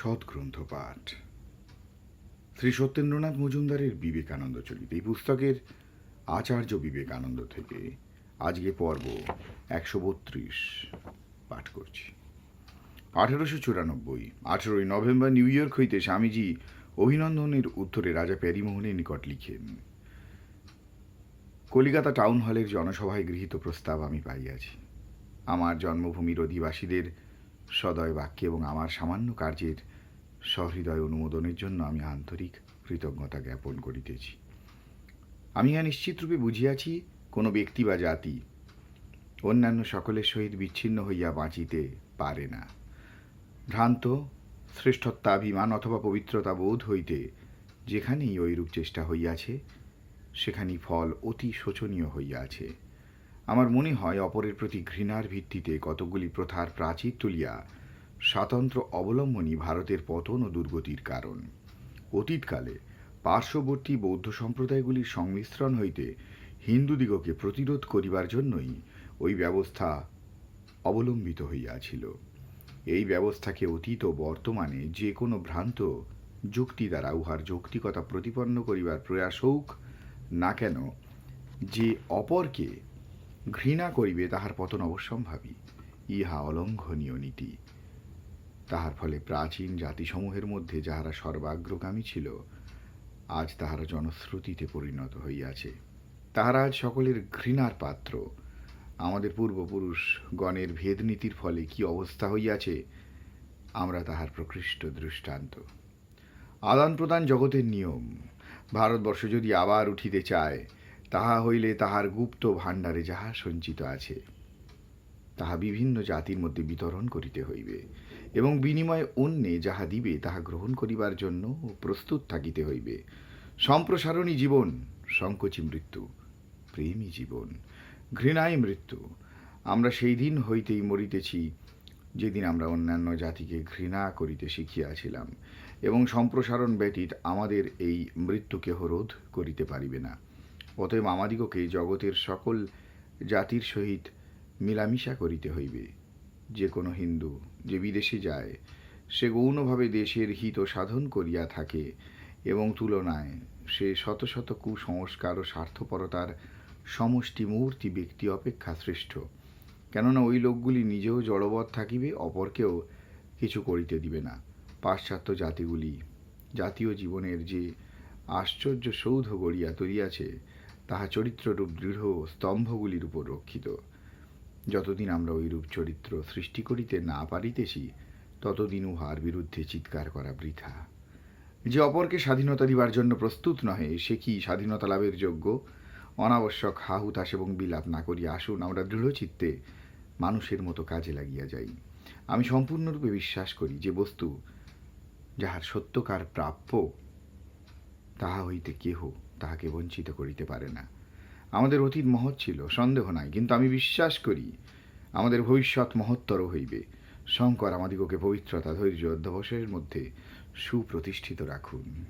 সৎগ্রন্থ পাঠ। শ্রী সত্যেন্দ্রনাথ মজুমদারের বিবেকানন্দ চলিত এই পুস্তকের আচার্য বিবেকানন্দ থেকে আজকে পর্ব একশো বত্রিশ পাঠ করছি। আঠেরোশো চুরানব্বই, আঠেরোই নভেম্বর নিউ ইয়র্ক হইতে স্বামীজি অভিনন্দনের উত্তরে রাজা প্যারিমোহনের নিকট লিখেন, কলিকাতা টাউন হলের জনসভায় গৃহীত প্রস্তাব আমি পাইয়াছি। আমার জন্মভূমির অধিবাসীদের সদয় বাক্যে এবং আমার সামান্য কার্যের সহৃদয় অনুমোদনের জন্য আমি আন্তরিক কৃতজ্ঞতা জ্ঞাপন করিতেছি। আমি ইহা নিশ্চিতরূপে বুঝিয়াছি, কোনো ব্যক্তি বা জাতি অন্যান্য সকলের সহিত বিচ্ছিন্ন হইয়া বাঁচিতে পারে না। ভ্রান্ত, শ্রেষ্ঠত্বাভিমান অথবা পবিত্রতা বোধ হইতে যেখানেই ঐরূপ চেষ্টা হইয়াছে, সেখানেই ফল অতি শোচনীয় হইয়াছে। আমার মনে হয় অপরের প্রতি ঘৃণার ভিত্তিতে কতকগুলি প্রথার প্রাচীর তুলিয়া স্বাতন্ত্র অবলম্বনই ভারতের পতন ও দুর্গতির কারণ। অতীতকালে পার্শ্ববর্তী বৌদ্ধ সম্প্রদায়গুলির সংমিশ্রণ হইতে হিন্দুদিগকে প্রতিরোধ করিবার জন্যই ওই ব্যবস্থা অবলম্বিত হইয়াছিল। এই ব্যবস্থাকে অতীত ও বর্তমানে যে কোনো ভ্রান্ত যুক্তি দ্বারা উহার যৌক্তিকতা প্রতিপন্ন করিবার প্রয়াস হোক না কেন, যে অপরকে ঘৃণা করিবে তাহার পতন অবশ্যম্ভাবী। ইহা অলঙ্ঘনীয় নীতি। তাহার ফলে প্রাচীন জাতিসমূহের মধ্যে যাহারা সর্বাগ্রগামী ছিল, আজ তাহারা জনশ্রুতিতে পরিণত হইয়াছে। তাহারা আজ সকলের ঘৃণার পাত্র। আমাদের পূর্বপুরুষ গণের ভেদনীতির ফলে কি অবস্থা হইয়াছে, আমরা তাহার প্রকৃষ্ট দৃষ্টান্ত। আদান প্রদান জগতের নিয়ম। ভারতবর্ষ যদি আবার উঠিতে চায় তাহা হইলে তাহার গুপ্ত ভাণ্ডারে যাহা সঞ্চিত আছে, তাহা বিভিন্ন জাতির মধ্যে বিতরণ করিতে হইবে এবং বিনিময়ে অন্যে যাহা দিবে তাহা গ্রহণ করিবার জন্য প্রস্তুত থাকিতে হইবে। সম্প্রসারণী জীবন, সংকোচী মৃত্যু, প্রেমী জীবন ঘৃণায় মৃত্যু। আমরা সেই দিন হইতেই মরিতেছি যেদিন আমরা অন্যান্য জাতিকে ঘৃণা করিতে শিখিয়াছিলাম এবং সম্প্রসারণ ব্যতীত আমাদের এই মৃত্যুকে রোধ করিতে পারিবে না। অতএব আমাদিগকে জগতের সকল জাতির সহিত মিলামিশা করিতে হইবে। যে কোনো হিন্দু যে বিদেশে যায়, সে গৌণভাবে দেশের হিত সাধন করিয়া থাকে এবং তুলনায় সে শত শত কুসংস্কার ও স্বার্থপরতার সমষ্টি মূর্তি ব্যক্তি অপেক্ষা শ্রেষ্ঠ। কেননা ওই লোকগুলি নিজেও জড়বৎ থাকিবে, অপরকেও কিছু করিতে দিবে না। পাশ্চাত্য জাতিগুলি জাতীয় জীবনের যে আশ্চর্য সৌধ গড়িয়া তৈরিয়াছে তাহা চরিত্ররূপ দৃঢ় স্তম্ভগুলির উপর রক্ষিত। যতদিন আমরা ওইরূপ চরিত্র সৃষ্টি করিতে না পারিতেছি, ততদিন উহার বিরুদ্ধে চিৎকার করা বৃথা। যে অপরকে স্বাধীনতা দিবার জন্য প্রস্তুত নহে, সে কি স্বাধীনতা লাভের যোগ্য? অনাবশ্যক হাহুতাস এবং বিলাপ না করিয়া আসুন আমরা দৃঢ়চিত্তে মানুষের মতো কাজে লাগিয়া যাই। আমি সম্পূর্ণরূপে বিশ্বাস করি যে বস্তু যাহার সত্যকার প্রাপ্য তাহা হইতে কেহ তাহাকে বঞ্চিত করিতে পারে না। আমাদের অতীত মহৎ ছিল, সন্দেহ নাই, কিন্তু আমি বিশ্বাস করি আমাদের ভবিষ্যৎ মহত্তর হইবে। শঙ্কর আমাদিগকে পবিত্রতা, ধৈর্য, অধ্যবসায়ের মধ্যে সুপ্রতিষ্ঠিত রাখুন।